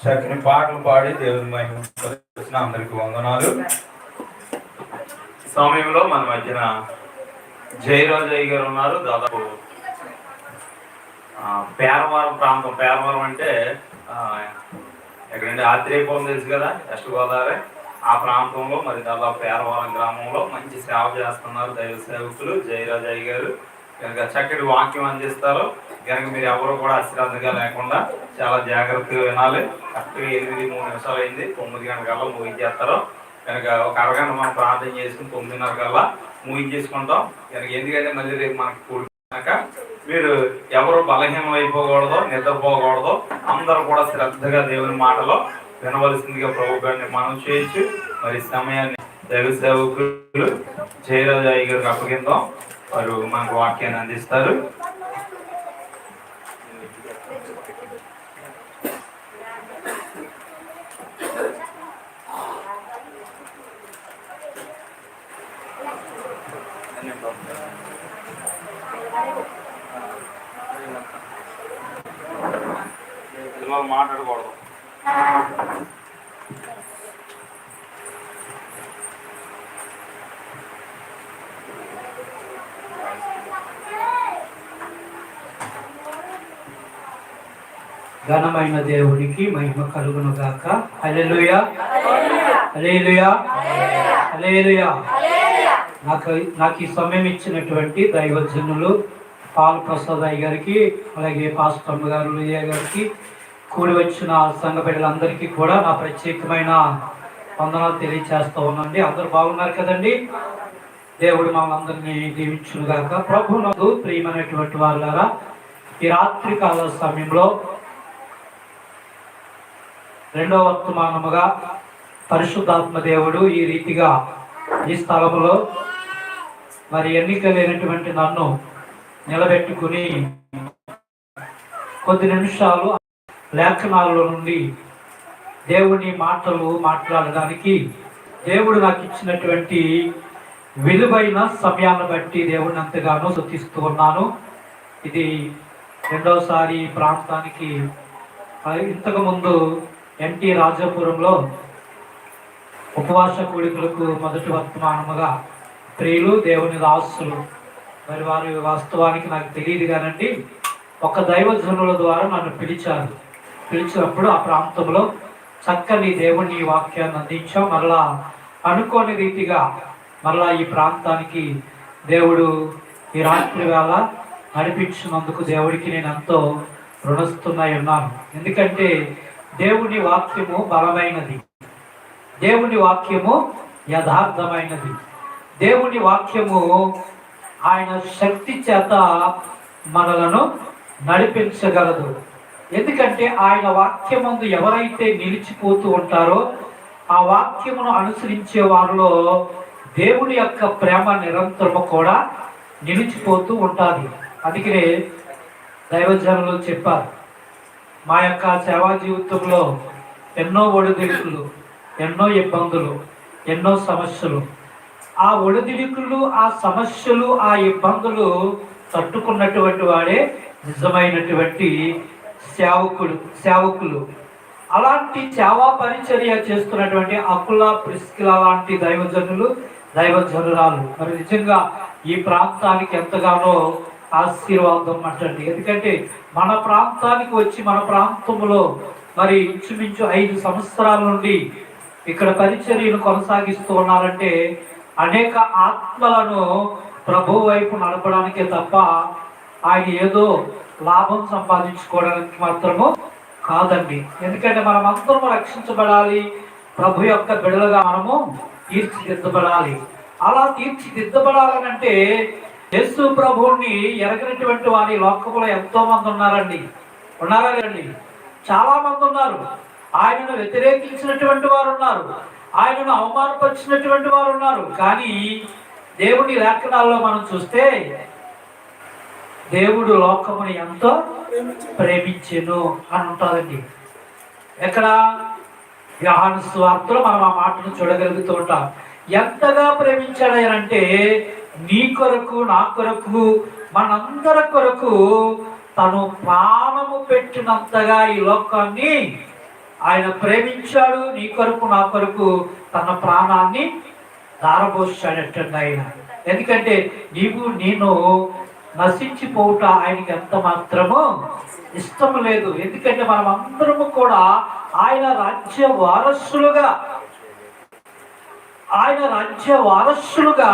చక్కని పాటలు పాడి దేవుని మహిమ వచ్చిన అందరికి వందనాలు. సమయంలో మన మధ్యన జయరాజయ్య గారు ఉన్నారు. దాదాపు పేరవరం ప్రాంతం. పేరవరం అంటే ఎక్కడంటే ఆత్రేయపురం తెలుసు కదా వెస్ట్ గోదావరి. ఆ ప్రాంతంలో మరి దాదాపు పేరవరం గ్రామంలో మంచి సేవ చేస్తున్నారు దైవ సేవకులు జయరాజయ్య గారు. కనుక చక్కటి వాక్యం అందిస్తారు. కనుక మీరు ఎవరు కూడా అశ్రద్ధగా లేకుండా చాలా జాగ్రత్తగా వినాలి. కరెక్ట్గా ఎనిమిది మూడు నిమిషాలు అయింది. తొమ్మిది గంటల కల్లా ముగించేస్తారు కనుక ఒక అరగంట మనం ప్రార్థన చేసుకుని తొమ్మిదిన్నర కల్లా ముగించేసుకుంటాం కనుక ఎందుకంటే మళ్ళీ రేపు మనకి కూడినాక మీరు ఎవరు బలహీనం అయిపోకూడదు నిద్రపోకూడదు అందరూ కూడా శ్రద్ధగా దేవుని మాటలో వినవలసిందిగా ప్రభు గారిని మనం చేయొచ్చు మరి సమయాన్ని దైవ సేవకులు జయరాజాయి గారికి అప్పగిందాం. వారు మనకు వాక్యాన్ని అందిస్తారు. మాట్లాడకూడదు. ఘనమైన దేవునికి మహిమ కలుగును గాక హల్లెలూయా. హల్లెలూయా. హల్లెలూయా. నాకు నాకు ఈ సమయం ఇచ్చినటువంటి దైవజనులు పాల్ ప్రసాద్ అయ్య గారికి అలాగే పాస్టమ్మ గారు గారికి కూడి వచ్చిన సంఘ బిడ్డలందరికీ కూడా నా ప్రత్యేకమైన వందనాలు తెలియచేస్తూ ఉన్నాండి అందరూ బాగున్నారు కదండి? దేవుడు మమ్మల్ని దీవించును గాక ప్రభు నాకు ప్రియమైనటువంటి వాళ్ళారా ఈ రాత్రి కాల సమయంలో రెండవ వర్తమానముగా పరిశుద్ధాత్మ దేవుడు ఈ రీతిగా ఈ స్థలములో మరి ఎన్నిక లేనటువంటి నన్ను నిలబెట్టుకుని కొద్ది నిమిషాలు లేఖనాల్లో నుండి దేవుని మాటలు మాట్లాడడానికి దేవుడు నాకు ఇచ్చినటువంటి విలువైన సమయాన్ని బట్టి దేవుడిని అంతగానో శుద్ధిస్తూ ఉన్నాను. ఇది రెండవసారి ప్రాంతానికి ఇంతకుముందు ఎన్టీ రాజాపురంలో ఉపవాస కూడికలకు మొదటి వర్తమానముగా స్త్రీలు దేవుని దాసులు. మరి వారి వాస్తవానికి నాకు తెలియదు కానండి ఒక దైవజనుల ద్వారా నన్ను పిలిచారు. పిలిచినప్పుడు ఆ ప్రాంతంలో చక్కని దేవుని వాక్యాన్ని అందించాం. మరలా అనుకోని రీతిగా మరలా ఈ ప్రాంతానికి దేవుడు ఈ రాత్రి వేళ నడిపించినందుకు దేవుడికి నేను ఎంతో రుణస్తున్నాయి ఉన్నాను. ఎందుకంటే దేవుని వాక్యము బలమైనది. దేవుని వాక్యము యథార్థమైనది. దేవుని వాక్యము ఆయన శక్తి చేత మనలను నడిపించగలదు. ఎందుకంటే ఆయన వాక్యమందు ఎవరైతే నిలిచిపోతూ ఉంటారో ఆ వాక్యమును అనుసరించే వారిలో దేవుని యొక్క ప్రేమ నిరంతరము కూడా నిలిచిపోతూ ఉంటుంది. అందుకనే దైవజనులు చెప్పారు మా యొక్క సేవా జీవితంలో ఎన్నో ఒడిదిడుకులు ఎన్నో ఇబ్బందులు ఎన్నో సమస్యలు. ఆ ఒడిదిడుకులు ఆ సమస్యలు ఆ ఇబ్బందులు తట్టుకున్నటువంటి వాడే నిజమైనటువంటి సేవకుడు సేవకులు. అలాంటి సేవా పరిచర్య చేస్తున్నటువంటి అకుల ప్రిస్కిల లాంటి దైవజనులు దైవజనురాలు. మరి నిజంగా ఈ ప్రాంతానికి ఎంతగానో ఆశీర్వాదం అంటండి. ఎందుకంటే మన ప్రాంతానికి వచ్చి మన ప్రాంతంలో మరి ఇంచుమించు ఐదు సంవత్సరాల నుండి ఇక్కడ పరిచర్యను కొనసాగిస్తూ ఉన్నారంటే అనేక ఆత్మలను ప్రభు వైపు నడపడానికే తప్ప ఆయన ఏదో లాభం సంపాదించుకోవడానికి మాత్రము కాదండి. ఎందుకంటే మనం అందరం రక్షించబడాలి. ప్రభు యొక్క బిడలుగా మనము తీర్చిదిద్దబడాలి. అలా తీర్చిదిద్దబడాలనంటే యేసు ప్రభువుని ఎరగినటువంటి వారి లోకంలో ఎంతో మంది ఉన్నారండి. ఉన్నారా లేదండి? చాలా మంది ఉన్నారు. ఆయనను వ్యతిరేకించినటువంటి వారు ఉన్నారు. ఆయనను అవమానపరిచినటువంటి వారు ఉన్నారు. కానీ దేవుని లేఖనాల్లో మనం చూస్తే దేవుడు లోకముని ఎంతో ప్రేమించెను అని ఉంటుందండి. ఎక్కడ? వ్యాహాను స్వార్థలో మనం ఆ మాటను చూడగలుగుతూ ఉంటాం. ఎంతగా ప్రేమించాడు అంటే నీ కొరకు నా కొరకు మనందరి కొరకు తను ప్రాణము పెట్టినంతగా ఈ లోకాన్ని ఆయన ప్రేమించాడు. నీ కొరకు నా కొరకు తన ప్రాణాన్ని దారబోసాడటండి ఆయన ఎందుకంటే నీవు నేను నశించిపోవుట ఆయనకి ఎంత మాత్రము ఇష్టం లేదు. ఎందుకంటే మనం అందరము కూడా ఆయన రాజ్య వారసులుగా ఆయన రాజ్య వారసులుగా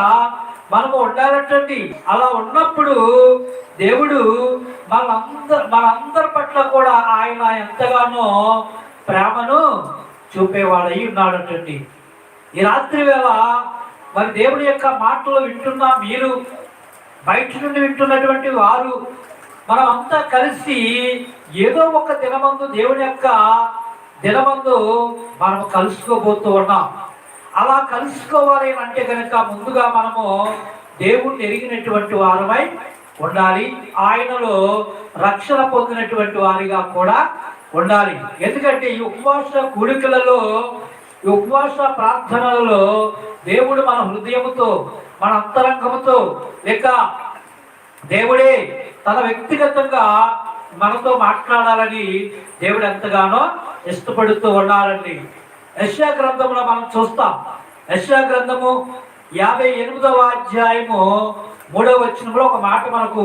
మనము ఉండాలంటండి అలా ఉన్నప్పుడు దేవుడు మనందరి మనందరి పట్ల కూడా ఆయన ఎంతగానో ప్రేమను చూపేవాడై ఉన్నాడటండి. ఈ రాత్రి వేళ మరి దేవుడి యొక్క మాటలు వింటున్న మీరు బయట నుండి వింటున్నటువంటి వారు మనం అంతా కలిసి ఏదో ఒక దినమందు దేవుని యొక్క దినమందు మనం కలుసుకోబోతూ ఉన్నాం. అలా కలుసుకోవాలి అని అంటే కనుక ముందుగా మనము దేవుణ్ణి ఎరిగినటువంటి వారమై ఉండాలి. ఆయనలో రక్షణ పొందినటువంటి వారిగా కూడా ఉండాలి. ఎందుకంటే ఈ ఉపవాస కూడికలలో ఈ ఉపవాస ప్రార్థనలలో దేవుడు మన హృదయముతో మన అంతరంగముతో లేక దేవుడే తన వ్యక్తిగతంగా మనతో మాట్లాడాలని దేవుడు ఎంతగానో ఇష్టపడుతూ ఉన్నారండి యశా గ్రంథంలో మనం చూస్తాం. యశా గ్రంథము యాభై ఎనిమిదవ అధ్యాయము మూడవ వచ్చినప్పుడు ఒక మాట మనకు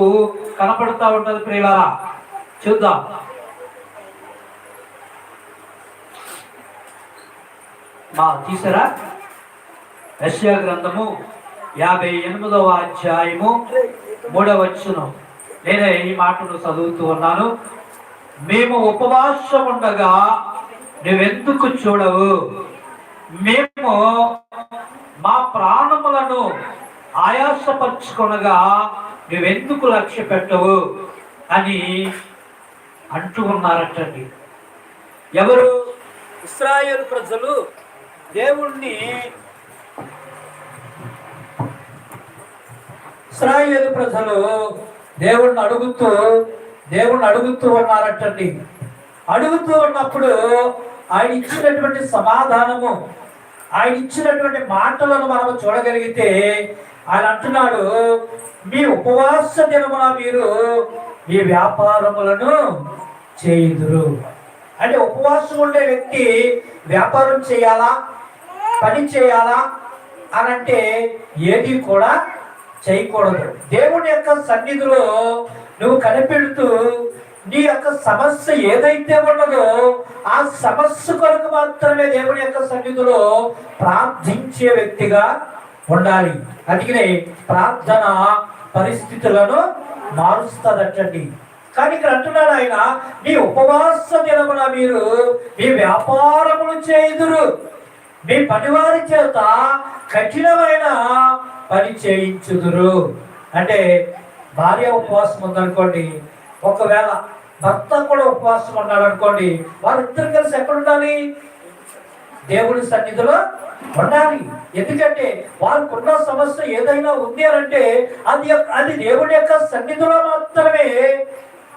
కనపడుతూ ఉంటుంది ప్రియులారా. చూద్దాం. మా తీసారా? యశ్యా గ్రంథము యాభై ఎనిమిదవ అధ్యాయము మూడవ వచనం. నేనే ఈ మాటను చదువుతూ ఉన్నాను. మేము ఉపవాసం ఉండగా నువ్వెందుకు చూడవు? మేము మా ప్రాణములను ఆయాసపరుచుకొనగా నువ్వెందుకు లక్ష్య పెట్టవు? అని అంటూ ఉన్నారటండి. ఎవరు? ఇస్రాయేల్ ప్రజలు దేవుణ్ణి ఇస్రాయేల్ ప్రజలు దేవుణ్ణి అడుగుతూ దేవుణ్ణి అడుగుతూ ఉన్నారటండి. అడుగుతూ ఉన్నప్పుడు ఆయన ఇచ్చినటువంటి సమాధానము ఆయన ఇచ్చినటువంటి మాటలను మనం చూడగలిగితే ఆయన అంటున్నాడు మీ ఉపవాస దినమున మీరు మీ వ్యాపారములను చేయుదురు. అంటే ఉపవాసం ఉండే వ్యక్తి వ్యాపారం చేయాలా పని చేయాలా అని అంటే ఏది కూడా చేయకూడదు. దేవుని యొక్క సన్నిధిలో నువ్వు కనిపెడుతూ నీ యొక్క సమస్య ఏదైతే ఉన్నదో ఆ సమస్య కొరకు మాత్రమే దేవుని యొక్క సన్నిధిలో ప్రార్థించే వ్యక్తిగా ఉండాలి. అందుకనే ప్రార్థన పరిస్థితులను మారుస్తుందటండి. కానీ ఇక్కడ అంటున్నాడు ఆయన మీ ఉపవాస దినమున మీరు మీ వ్యాపారములు చేయుదురు మీ పనివారి చేత కఠినమైన పని చేయించుదురు. అంటే భార్య ఉపవాసం ఉందనుకోండి ఒకవేళ భర్త కూడా ఉపవాసం ఉన్నాడు అనుకోండి వారిద్దరు కలిసి ఎక్కడ ఉండాలి? దేవుని సన్నిధిలో ఉండాలి. ఎందుకంటే వారికున్న సమస్య ఏదైనా ఉంది అని అంటే అది అది దేవుని యొక్క సన్నిధిలో మాత్రమే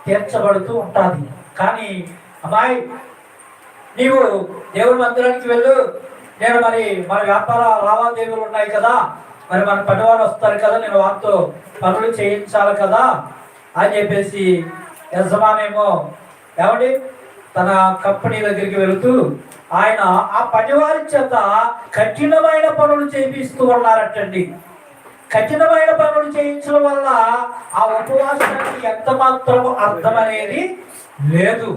తీర్చబడుతూ ఉంటుంది. కానీ అమ్మాయి నీవు దేవుని మందిరానికి వెళ్ళు. నేను మరి మన వ్యాపార లావాదేవీలు ఉన్నాయి కదా. మరి మన పనివారు వస్తారు కదా. నేను వారితో పనులు చేయించాలి కదా అని చెప్పేసి యజమానేమో ఏమండి? తన కంపెనీ దగ్గరికి వెళుతూ ఆయన ఆ పనివారి చేత కఠినమైన పనులు చేపిస్తూ ఉన్నారటండి. కఠినమైన పనులు చేయించడం వల్ల ఆ ఉపవాసానికి ఎంత మాత్రం అర్థం అనేది లేదు.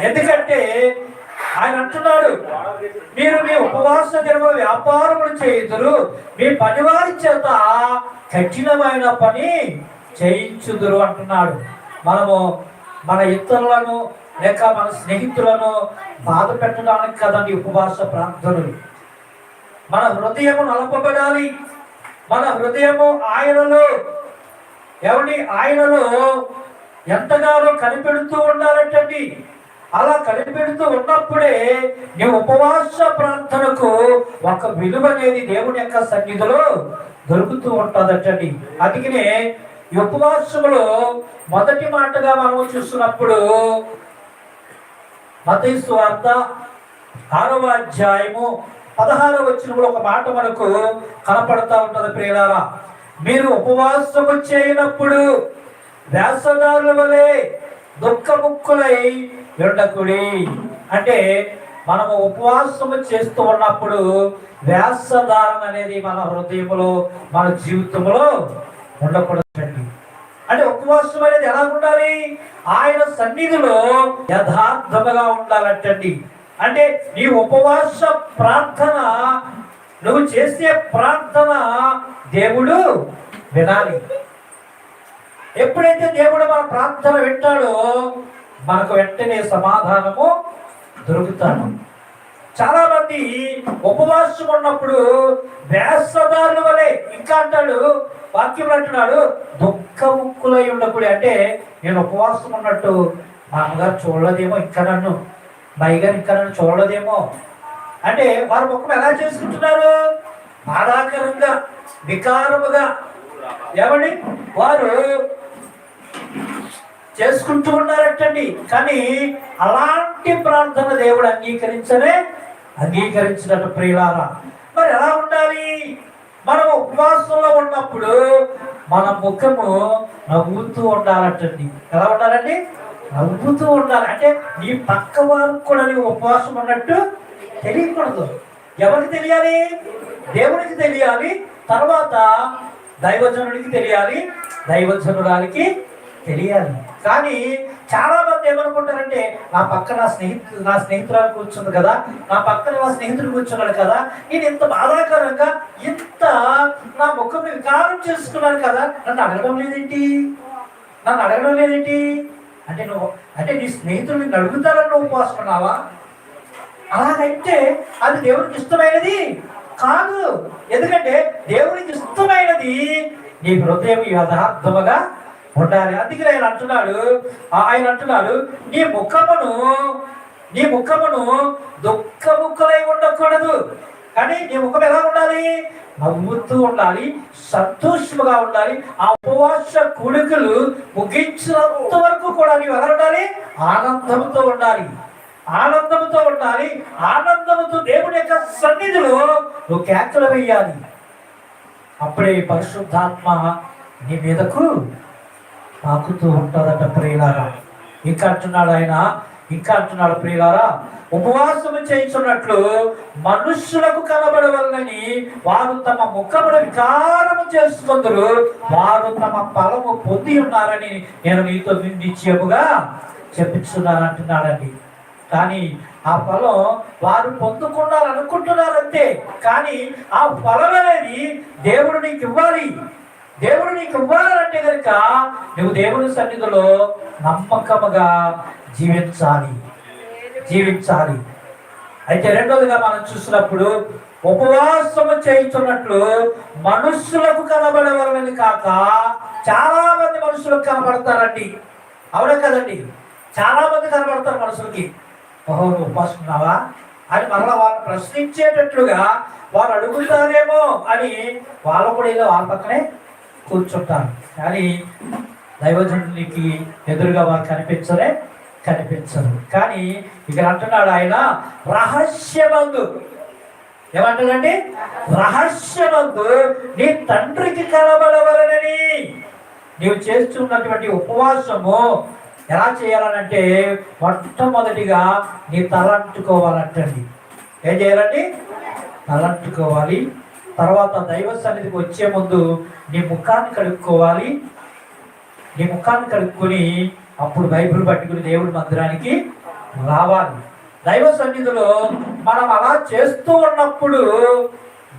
ఎందుకంటే ఆయన అంటున్నాడు మీరు మీ ఉపవాస దినము వ్యాపారములు చేయుదురు మీ పనివారి చేత కఠినమైన పని చేయించుదురు అంటున్నాడు. మనము మన ఇతరులను లేక మన స్నేహితులను బాధ పెట్టడానికి కదండి ఉపవాస ప్రార్థనలు. మన హృదయము నలపబడాలి. మన హృదయము ఆయనలో. ఎవరి ఆయనలో ఎంతగానో కనిపెడుతూ ఉండాలంటండి. అలా కనిపెడుతూ ఉన్నప్పుడే నీ ఉపవాస ప్రార్థనకు ఒక విలువ అనేది దేవుని యొక్క సన్నిధిలో దొరుకుతూ ఉంటుందటండి. అందుకనే ఉపవాసములో మొదటి మాటగా మనము చూస్తున్నప్పుడు మతైసు వార్త ఆరవ అధ్యాయము పదహారవ వచ్చినప్పుడు ఒక మాట మనకు కనపడతా ఉంటుంది ప్రియులారా. మీరు ఉపవాసము చేయనప్పుడు వేసదారుల వలె దుఃఖముక్కులై ఉండకుడి. అంటే మనము ఉపవాసము చేస్తూ ఉన్నప్పుడు వేసదారం అనేది మన హృదయంలో మన జీవితంలో ఉండకూడదు. అంటే ఉపవాసం అనేది ఎలా ఉండాలి? ఆయన సన్నిధిలో యథార్థముగా ఉండాలంటండి. అంటే నీ ఉపవాస ప్రార్థన నువ్వు చేసే ప్రార్థన దేవుడు వినాలి. ఎప్పుడైతే దేవుడు మన ప్రార్థన వింటాడో మనకు వెంటనే సమాధానము దొరుకుతాను చాలా మంది ఉపవాసం ఉన్నప్పుడు వేసదారుల వలె ఇంకా అంటాడు వాక్యం అంటున్నాడు దుఃఖముక్కులై ఉన్నప్పుడు అంటే నేను ఉపవాసం ఉన్నట్టు మా అమ్మగారు చూడలేదేమో ఇంకా నన్ను మా ఇంకా నన్ను చూడలేదేమో. అంటే వారు ముఖం ఎలా చేసుకుంటున్నారు? బాధాకరంగా వికారముగా. ఏమండి? వారు చేసుకుంటూ ఉన్నారటండి కానీ అలాంటి ప్రార్థన దేవుడు అంగీకరించనే అంగీకరించినట్టు ప్రియులారా. మరి ఎలా ఉండాలి? మనం ఉపవాసంలో ఉన్నప్పుడు మన ముఖము నవ్వుతూ ఉండాలటండి. ఎలా ఉండాలండి? నవ్వుతూ ఉండాలి. అంటే నీ పక్క వారికి కూడా నీ ఉపవాసం ఉన్నట్టు తెలియకూడదు. ఎవరికి తెలియాలి? దేవునికి తెలియాలి. తర్వాత దైవజనుడికి తెలియాలి. దైవజనురాలికి తెలియాలి. కానీ చాలా మంది ఏమనుకుంటారంటే నా పక్క నా స్నేహితు నా స్నేహితురాలు కూర్చుంది కదా నా పక్కన నా స్నేహితుడు కూర్చున్నాడు కదా నేను ఇంత బాధాకరంగా ఇంత నా ముఖం వికారం చేసుకున్నాను కదా నన్ను అడగడం లేదేంటి? నన్ను అడగడం లేదేంటి? అంటే నువ్వు అంటే నీ స్నేహితులు నిన్ను అడుగుతారని నువ్వు పోసుకున్నావా? అలాగైతే అది దేవునికి ఇష్టమైనది కాదు. ఎందుకంటే దేవునికి ఇష్టమైనది నీ హృదయం యథార్థముగా ఉండాలి. అందుకే ఆయన అంటున్నాడు ఆయన అంటున్నాడు నీ ముఖమును నీ ముఖమును ముక్కలై ఉండకూడదు. కానీ నీ ముఖం ఎలా ఉండాలి? నవ్వుతూ ఉండాలి సంతోషముగా ఉండాలి. ఆ ఉపవాస కొడుకులు ముగించినంత వరకు కూడా నీవు ఎలా ఉండాలి? ఆనందంతో ఉండాలి. ఆనందంతో ఉండాలి. ఆనందంతో దేవుని యొక్క సన్నిధిలో నువ్వు కేకలు వేయాలి. అప్పుడే పరిశుద్ధాత్మ నీ మీదకు తాకుతూ ఉంటుందట ప్రియులారా. ఇంకా అంటున్నాడు ఆయన ఇంకా అంటున్నాడు ప్రియులారా ఉపవాసము చేయించున్నట్లు మనుష్యులకు కనబడవల్లని వారు తమ ముఖమును వికారము చేసుకుందరు. వారు తమ ఫలము పొంది ఉన్నారని నేను మీతో నిశ్చయముగా చెప్పించున్నాను అంటున్నాడండి. కానీ ఆ ఫలం వారు పొందుకున్నారనుకుంటున్నారంతే. కానీ ఆ ఫలం అనేది దేవుడు నీకు ఇవ్వాలి. దేవుడు నీకు ఇవ్వాలంటే కనుక నువ్వు దేవుని సన్నిధిలో నమ్మకముగా జీవించాలి. జీవించాలి. అయితే రెండోదిగా మనం చూసినప్పుడు ఉపవాసము చేయించున్నట్లు మనుషులకు కనబడవలని కాక చాలా మంది మనుషులకు కనబడతారండి. అవునా కదండి? చాలా మంది కనబడతారు మనుషులకి. ఓహో నువ్వు ఉపవాసం అని మరలా వాళ్ళు ప్రశ్నించేటట్లుగా వారు అడుగుతారేమో అని వాళ్ళు కూడా ఏదో వాళ్ళ పక్కనే కూర్చుంటారు. కానీ దైవజనునికి ఎదురుగా వారు కనిపించరే కనిపించరు. కానీ ఇక్కడ అంటున్నాడు ఆయన రహస్యమందు. ఏమంటాడండి రహస్యమందు నీ తండ్రికి కనబడవలనని నీవు చేస్తున్నటువంటి ఉపవాసము ఎలా చేయాలనంటే మొట్టమొదటిగా నీ తలంటుకోవాలంటండి. ఏం చేయాలండి? తలంటుకోవాలి. తర్వాత దైవ సన్నిధికి వచ్చే ముందు నీ ముఖాన్ని కడుక్కోవాలి. నీ ముఖాన్ని కడుక్కొని అప్పుడు బైబిల్ పట్టుకుని దేవుడి మందిరానికి రావాలి. దైవ సన్నిధిలో మనం అలా చేస్తూ ఉన్నప్పుడు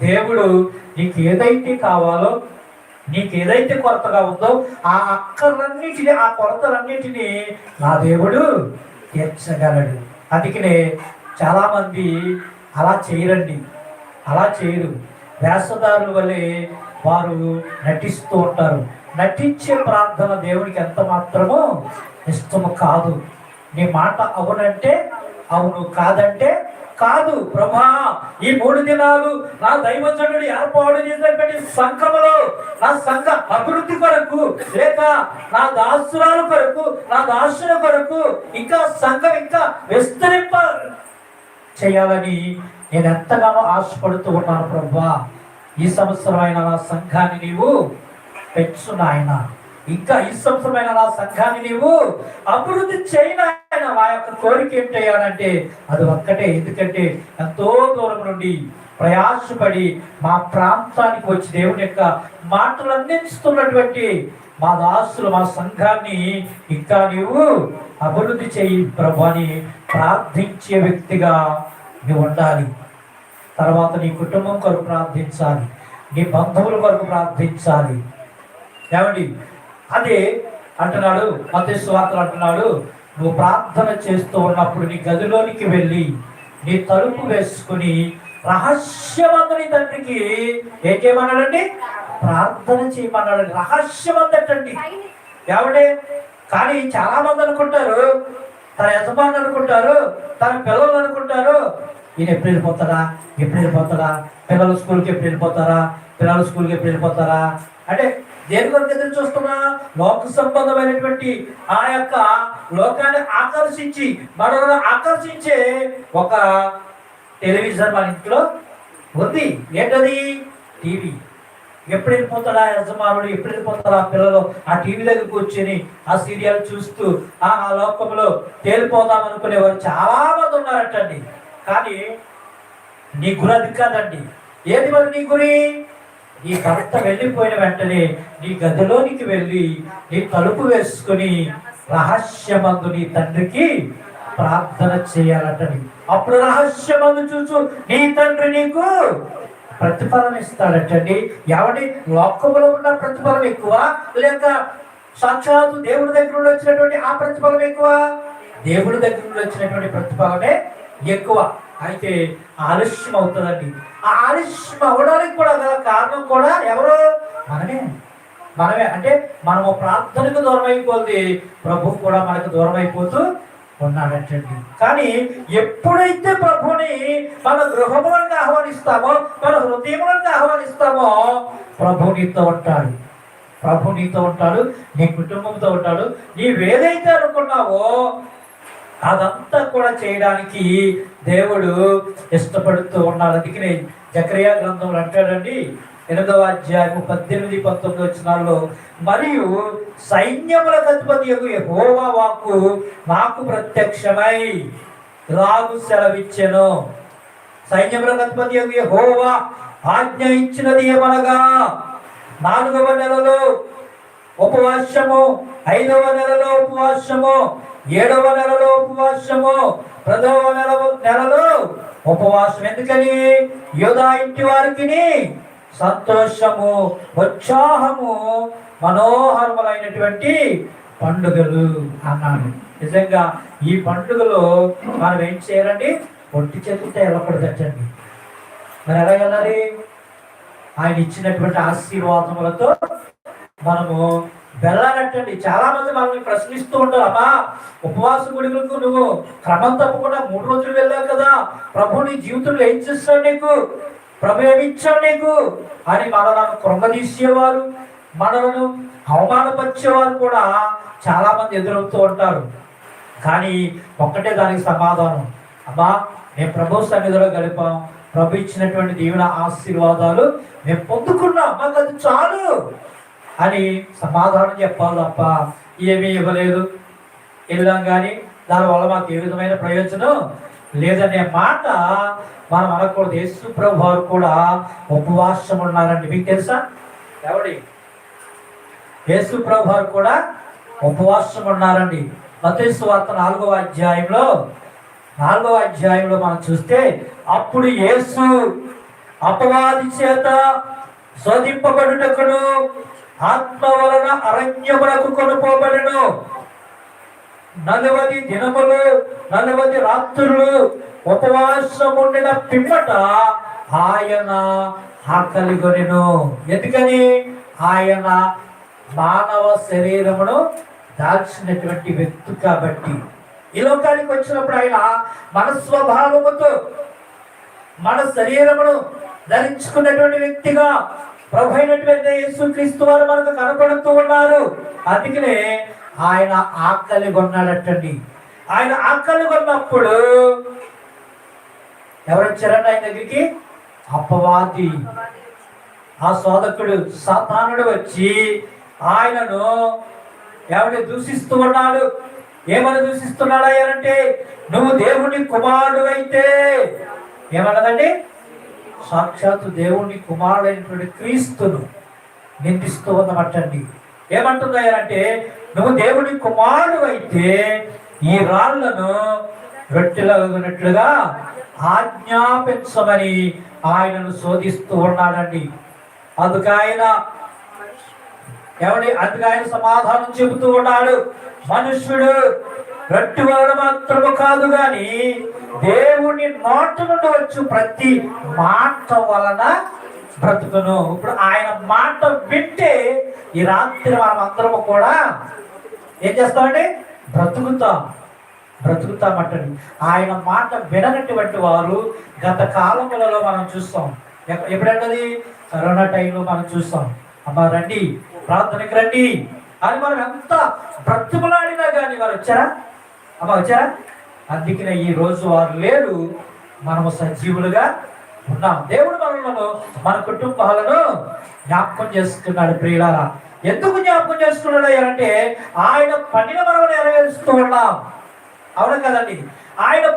దేవుడు నీకు ఏదైతే కావాలో నీకు ఏదైతే కొరతగా ఉందో ఆ అక్కలన్నిటిని ఆ కొరతలన్నిటినీ నా దేవుడు తీర్చగలడు. అందుకనే చాలామంది అలా చేయరండి. అలా చేయరు. వేషధారుల వలె వారు నటిస్తూ ఉంటారు. నటించే ప్రార్థన దేవునికి ఎంత మాత్రమో ఇష్టము కాదు. నీ మాట అవునంటే అవును కాదంటే కాదు. ప్రభా ఈ మూడు దినాలు నా దైవజనుడు ఏర్పాటు చేసినటువంటి సంఘములో నా సంఘ అభివృద్ధి కొరకు లేక నా దాసురాల కొరకు నా దాసుల కొరకు ఇంకా సంఘం ఇంకా విస్తరింప చేయాలని నేను ఎంతగానో ఆశపడుతూ ఉన్నాను ప్రభా. ఈ సంవత్సరం నా సంఘాన్ని నీవు పెంచు నాయన. ఇంకా సంవత్సరమైన నా సంఘాన్ని నీవు అభివృద్ధి చేయన మా యొక్క కోరిక ఏంటయ్యానంటే అది ఒక్కటే. ఎందుకంటే ఎంతో దూరం నుండి ప్రయాసపడి మా ప్రాంతానికి వచ్చి దేవుని యొక్క మాటలు అందిస్తున్నటువంటి మా దాసులు మా సంఘాన్ని ఇంకా నీవు అభివృద్ధి చేయి ప్రభు అని ప్రార్థించే వ్యక్తిగా నువ్వు ఉండాలి. తర్వాత నీ కుటుంబం కొరకు ప్రార్థించాలి. నీ బంధువుల కొరకు ప్రార్థించాలి. ఏమండి? అదే అంటున్నాడు మత స్వార్థలు అంటున్నాడు నువ్వు ప్రార్థన చేస్తూ ఉన్నప్పుడు నీ గదిలోనికి వెళ్ళి నీ తలుపు వేసుకుని రహస్యమందని తండ్రికి ఏం చేయమన్నాడండి ప్రార్థన చేయమన్నాడు రహస్యమందటండి. ఏమండి? కానీ చాలా మంది అనుకుంటారు తన యజమానులు అనుకుంటారు తన పిల్లలు అనుకుంటారు. ఈయన ఎప్పుడు వెళ్ళిపోతారా ఎప్పుడు వెళ్ళిపోతారా పిల్లలు స్కూల్కి ఎప్పుడు వెళ్ళిపోతారా? పిల్లలు స్కూల్కి ఎప్పుడు వెళ్ళిపోతారా? అంటే దేని కొరకు ఎదురు చూస్తున్నా? లోక సంబంధమైనటువంటి ఆ యొక్క లోకాన్ని ఆకర్షించి మనల్ని ఆకర్షించే ఒక టెలివిజన్ మన ఇంట్లో ఉంది. ఏంటది? టీవీ. ఎప్పుడు వెళ్ళిపోతాడా యజమానుడు? ఎప్పుడు వెళ్ళిపోతారా పిల్లలు? ఆ టీవీ దగ్గర కూర్చొని ఆ సీరియల్ చూస్తూ ఆ ఆ లోకంలో తేలిపోదాం అనుకునేవారు చాలా మంది ఉన్నారటండి. కానీ నీ గురి అది కాదండి. ఏది మరి నీ గురి? నీ భర్త వెళ్ళిపోయిన వెంటనే నీ గదిలోనికి వెళ్ళి నీ తలుపు వేసుకొని రహస్యమందు నీ తండ్రికి ప్రార్థన చేయాలటని అప్పుడు రహస్యమందు చూచు నీ తండ్రి నీకు ప్రతిఫలం ఇస్తాడటండి. ఎవడి లోకములో ఉన్న ప్రతిఫలం ఎక్కువ లేక సాక్షాత్తు దేవుడి దగ్గర నుండి వచ్చినటువంటి ఆ ప్రతిఫలం ఎక్కువ? దేవుడి దగ్గర నుండి వచ్చినటువంటి ప్రతిఫలమే ఎక్కువ. అయితే ఆలస్యం అవుతుందండి. ఆ ఆలస్యం అవడానికి కూడా గల కారణం కూడా ఎవరు? మనమే. మనమే. అంటే మనము ప్రార్థనకు దూరం అయిపోతుంది ప్రభు కూడా మనకు దూరం అయిపోతూ ఉన్నాడంటండి కానీ ఎప్పుడైతే ప్రభుని మన గృహములను ఆహ్వానిస్తామో మన హృదయములను ఆహ్వానిస్తామో ప్రభు నీతో ఉంటాడు. ప్రభు నీతో ఉంటాడు నీ కుటుంబంతో ఉంటాడు. నీవేదైతే అనుకున్నావో అదంతా కూడా చేయడానికి దేవుడు ఇష్టపడుతూ ఉన్నాడు. అందుకనే జక్రియా గ్రంథంలో అంటాడండి ఎనిమిదవ అధ్యాయము పద్దెనిమిది పంతొమ్మిది వచ్చినాల్లో మరియు సైన్యములకు అధిపతి యహోవా వాక్కు నాకు ప్రత్యక్షమై రాగు సెలవిచ్చెను. సైన్యములకు అధిపతి యహోవా ఆజ్ఞ ఇచ్చినది ఏమనగా నాలుగవ నెలలో ఉపవాసము ఐదవ నెలలో ఉపవాసము ఏడవ నెలలో ఉపవాసము పదవ నెల నెలలో ఉపవాసం ఎందుకని? యోధా ఇంటి వారికి సంతోషము ఉత్సాహము మనోహరములైనటువంటి పండుగలు అన్నాడు. నిజంగా ఈ పండుగలో మనం ఏం చేయాలండి? ఒంటి చేతులతో వెళ్ళకూడదటండి మరి ఎలా వెళ్ళాలి ఆయన ఇచ్చినటువంటి ఆశీర్వాదములతో మనము వెళ్ళాలంటండి. చాలా మంది మనల్ని ప్రశ్నిస్తూ ఉంటారు అమ్మా ఉపవాస గుడిలకు నువ్వు? క్రమం తప్పకుండా మూడు రోజులు వెళ్ళావు కదా. ప్రభు నీ జీవితంలో ఏం చేస్తాడు నీకు? ప్రభు ఏమిచ్చాడు నీకు. అని మనలను కృంగదీసేవారు మనలను అవమానపరిచేవారు కూడా చాలా మంది ఎదురవుతూ ఉంటారు. కానీ ఒక్కటే దానికి సమాధానం. అమ్మా మేము ప్రభు సన్నిధిలో గడిపాం. ప్రభు ఇచ్చినటువంటి దీవెన ఆశీర్వాదాలు మేము పొందుకున్నాం. మాకు అది చాలు అని సమాధానం చెప్పాలి తప్ప ఏమీ ఇవ్వలేదు. వెళ్ళాం కానీ దానివల్ల మాకు ఏ విధమైన ప్రయోజనం? లేదనే మాట మనం అనకూడదు. యేసు ప్రభు వారు కూడా ఉపవాసం ఉన్నారండి మీకు తెలుసా? ఎవడి యేసు ప్రభు వారు కూడా ఉపవాసం ఉన్నారండి మతేసు వార్త నాలుగవ అధ్యాయంలో నాలుగవ అధ్యాయంలో మనం చూస్తే అప్పుడు యేసు అపవాది చేత శోధింపబడుటకును ఆత్మ వలన అరణ్యములకు కొనుకోబడును నలవది దినములు నలవది రాత్రులు ఉపవాసం ఉండిన పిమ్మట ఆయన ఆకలి కొనిను ఎందుకని? ఆయన మానవ శరీరమును దాల్చినటువంటి వ్యక్తి కాబట్టి. ఈ లోకానికి వచ్చినప్పుడు ఆయన మన స్వభావముతో మన శరీరమును ధరించుకున్నటువంటి వ్యక్తిగా ప్రభు అయినటువంటి యేసుక్రీస్తు వారు మనకు కనపడుతూ ఉన్నారు. అందుకనే ఆయన ఆకలి కొన్నాడటండి. ఆయన ఆకలి కొన్నప్పుడు ఎవరొచ్చారండి ఆయన దగ్గరికి? అపవాది. ఆ శోధకుడు సాతానుడు వచ్చి ఆయనను ఎవరిని దూషిస్తూ ఉన్నాడు? ఏమని దూషిస్తున్నాడు అయ్యారంటే నువ్వు దేవుని కుమారుడు అయితే ఏమన్నదండి? సాక్షాత్తు దేవుని కుమారుడైనటువంటి క్రీస్తును నిందిస్తూ ఉన్నమటండి ఏమంటుంది అంటే నువ్వు దేవుని కుమారుడు అయితే ఈ రాళ్ళను రొట్టెలగునట్లుగా ఆజ్ఞాపించమని ఆయనను శోధిస్తూ ఉన్నాడండి. అందుకు ఆయన ఎవడి అందుకు ఆయన సమాధానం చెబుతూ ఉన్నాడు. మనుష్యుడు రొట్టె వలన మాత్రము కాదు గాని దేవుని నోట నుండి వచ్చు ప్రతి మాట వలన బ్రతుకును. ఇప్పుడు ఆయన మాట వింటే ఈ రాత్రి మనం అందరము కూడా ఏం చేస్తామండి? బ్రతుకుతాం. బ్రతుకుతామంటండి ఆయన మాట విననటువంటి వారు గత కాలములలో మనం చూస్తాం. ఎప్పుడంటది? కరోనా టైంలో మనం చూస్తాం. అమ్మ రండి. ప్రార్థనకి రండి. అని మనం ఎంత బ్రతుకులాడినా కానీ వారు వచ్చారా? అమ్మ వచ్చారా? అందుకనే ఈ రోజు వారు లేరు. మనము సజీవులుగా ఉన్నాం. దేవుడు మనలను మన కుటుంబాలను జ్ఞాపకం చేసుకున్నాడు ప్రియులారా. ఎందుకు జ్ఞాపకం చేసుకున్నాడు అంటే ఆయన పనిని మనం నెరవేరుస్తూ ఉన్నాం. అవును కదండి? ఆయన